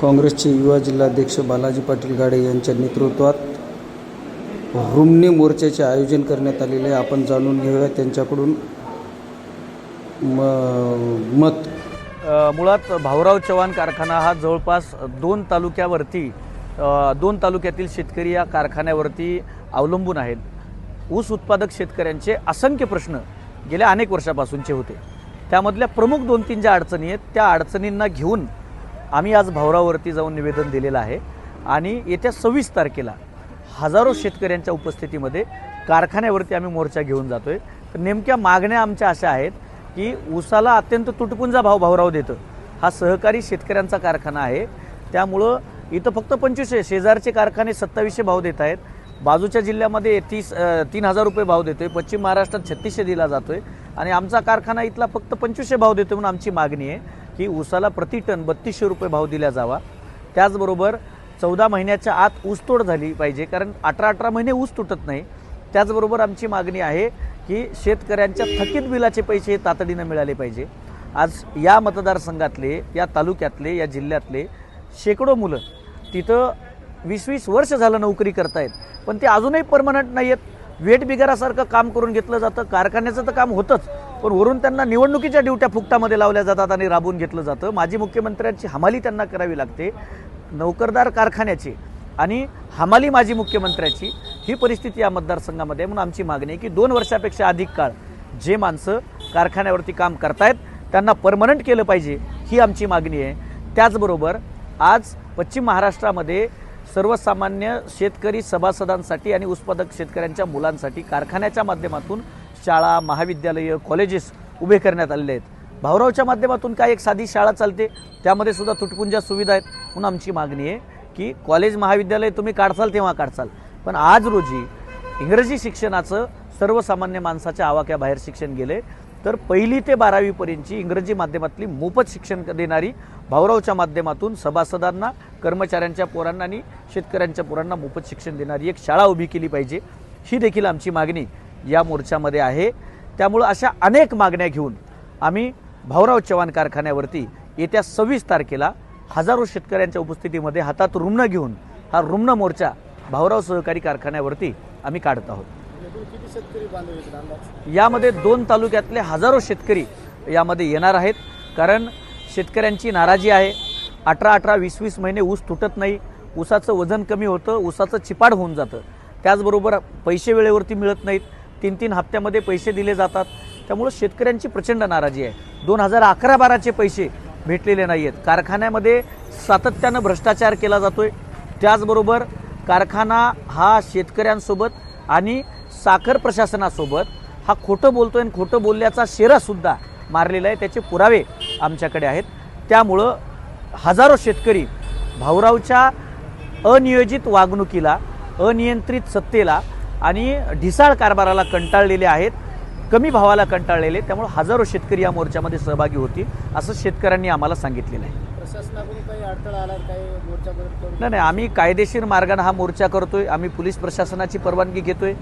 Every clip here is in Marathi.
काँग्रेसचे युवा जिल्हाध्यक्ष बालाजी पाटील गाडे यांच्या नेतृत्वात रुमणे मोर्चाचे आयोजन करण्यात आलेले आहे. आपण जाणून घेऊया त्यांच्याकडून म मत. मुळात भाऊराव चव्हाण कारखाना हा जवळपास दोन तालुक्यावरती दोन तालुक्यातील शेतकरी या कारखान्यावरती अवलंबून आहेत. ऊस उत्पादक शेतकऱ्यांचे असंख्य प्रश्न गेल्या अनेक वर्षापासूनचे होते. त्यामधल्या प्रमुख दोन तीन ज्या अडचणी आहेत त्या अडचणींना घेऊन आम्ही आज भाऊरावरती जाऊन निवेदन दिलेलं आहे. आणि येत्या सव्वीस तारखेला हजारो शेतकऱ्यांच्या उपस्थितीमध्ये कारखान्यावरती आम्ही मोर्चा घेऊन जातोय. तर नेमक्या मागण्या आमच्या अशा आहेत की ऊसाला अत्यंत तुटपुंजा भाव भावराव देतं. हा सहकारी शेतकऱ्यांचा कारखाना आहे. त्यामुळं इथं फक्त पंचवीसशे शेजारचे कारखाने सत्तावीसशे भाव देत आहेत. बाजूच्या जिल्ह्यामध्ये तीस तीन हजार रुपये भाव देतोय. पश्चिम महाराष्ट्रात छत्तीसशे दिला जातोय. आणि आमचा कारखाना इथला फक्त पंचवीसशे भाव देतोय म्हणून आमची मागणी आहे. की ऊसाला प्रति टन बत्तीसशे रुपये भाव दिला जावा. त्याचबरोबर चौदा महिन्याच्या आत ऊसतोड झाली पाहिजे कारण अठरा अठरा महिने ऊस तुटत नाही. त्याचबरोबर आमची मागणी आहे की शेतकऱ्यांच्या थकीत बिलाचे पैसे हे तातडीनं मिळाले पाहिजे. आज या मतदारसंघातले या तालुक्यातले या जिल्ह्यातले शेकडो मुलं तिथं वीस वीस वर्ष झालं नोकरी करतायत पण ते अजूनही परमनंट नाही आहेत वेट बिगारासारखं काम करून घेतलं जातं. कारखान्याचं तर काम होतंच पण वरून त्यांना निवडणुकीच्या ड्युट्या फुकटामध्ये लावल्या जातात आणि राबवून घेतलं जातं. माजी मुख्यमंत्र्यांची हमाली त्यांना करावी लागते. नोकरदार कारखान्याची आणि हमाली माजी मुख्यमंत्र्याची ही परिस्थिती या मतदारसंघामध्ये आहे. म्हणून आमची मागणी आहे की दोन वर्षापेक्षा अधिक काळ जे माणसं कारखान्यावरती काम करतायत त्यांना परमनंट केलं पाहिजे ही आमची मागणी आहे. त्याचबरोबर आज पश्चिम महाराष्ट्रामध्ये सर्वसामान्य शेतकरी सभासदांसाठी आणि उत्पादक शेतकऱ्यांच्या मुलांसाठी कारखान्याच्या माध्यमातून शाळा महाविद्यालयं कॉलेजेस उभे करण्यात आलेले आहेत. भाऊरावच्या माध्यमातून काय एक साधी शाळा चालते? त्यामध्ये सुद्धा तुटपुंजा सुविधा आहेत म्हणून आमची मागणी आहे की कॉलेज महाविद्यालय तुम्ही काढसाल तेव्हा काढसाल. पण आज रोजी इंग्रजी शिक्षणाचं सर्वसामान्य माणसाच्या आवाक्याबाहेर शिक्षण गेले तर पहिली ते बारावीपर्यंतची इंग्रजी माध्यमातली मोफत शिक्षण देणारी भाऊरावच्या माध्यमातून सभासदांना कर्मचाऱ्यांच्या पोरांना आणि शेतकऱ्यांच्या पोरांना मोफत शिक्षण देणारी एक शाळा उभी केली पाहिजे. ही देखील आमची मागणी या मोर्चामध्ये आहे. त्यामुळं अशा अनेक मागण्या घेऊन आम्ही भाऊराव चव्हाण कारखान्यावरती येत्या सव्वीस तारखेला हजारो शेतकऱ्यांच्या उपस्थितीमध्ये हातात रुग्ण घेऊन हा रुग्ण मोर्चा भाऊराव सहकारी कारखान्यावरती आम्ही काढत आहोत. यामध्ये दोन तालुक्यातले हजारो शेतकरी यामध्ये येणार आहेत. कारण शेतकऱ्यांची नाराजी आहे. अठरा अठरा वीस वीस महिने ऊस तुटत नाही. ऊसाचं वजन कमी होतं ऊसाचं चिपाड होऊन जातं. त्याचबरोबर पैसे वेळेवरती मिळत नाहीत. तीन तीन हप्त्यामध्ये पैसे दिले जातात. त्यामुळं शेतकऱ्यांची प्रचंड नाराजी आहे. दोन हजार अकरा बाराचे पैसे भेटलेले नाही आहेत. कारखान्यामध्ये सातत्यानं भ्रष्टाचार केला जातो आहे त्याचबरोबर कारखाना हा शेतकऱ्यांसोबत आणि साखर प्रशासनासोबत हा खोटं बोलतो आहे आणि खोटं बोलल्याचा शेरासुद्धा मारलेला आहे. त्याचे पुरावे आमच्याकडे आहेत. त्यामुळं हजारो शेतकरी भाऊरावच्या अनियोजित वागणुकीला अनियंत्रित सत्तेला आणि ढिसाळ कारभाराला कंटाळलेले आहेत कमी भावाला कंटाळलेले त्यामुळे हजारो शेतकरी या मोर्चामध्ये सहभागी होतील असं शेतकऱ्यांनी आम्हाला सांगितलेलं आहे. नाही नाही आम्ही कायदेशीर मार्गाने हा मोर्चा करतोय. आम्ही पोलीस प्रशासनाची परवानगी घेतोय.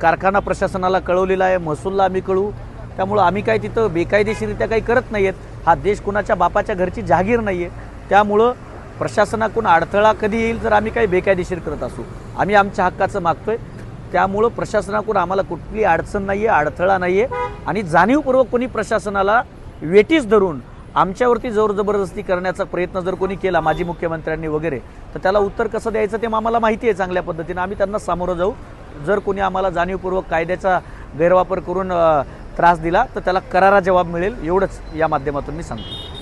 कारखाना प्रशासनाला कळवलेला आहे. महसूलला आम्ही कळवू. त्यामुळं आम्ही काय तिथं बेकायदेशीरित्या काही करत नाही आहेत हा देश कुणाच्या बापाच्या घरची जहागीर नाही आहे त्यामुळं प्रशासनाकडून अडथळा कधी येईल जर आम्ही काही बेकायदेशीर करत असू. आम्ही आमच्या हक्काचं मागतोय. त्यामुळं प्रशासनाकडून आम्हाला कुठली अडचण नाही आहे अडथळा नाही आहे आणि जाणीवपूर्वक कोणी प्रशासनाला वेटीस धरून आमच्यावरती जोर जबरदस्ती करण्याचा प्रयत्न जर कोणी केला माजी मुख्यमंत्र्यांनी वगैरे तर त्याला उत्तर कसं द्यायचं ते आम्हाला माहिती आहे चांगल्या पद्धतीनं. आम्ही त्यांना सामोरं जाऊ. जर कोणी आम्हाला जाणीवपूर्वक कायद्याचा गैरवापर करून त्रास दिला तर त्याला करारा जबाब मिळेल एवढंच या माध्यमातून मी सांगतो.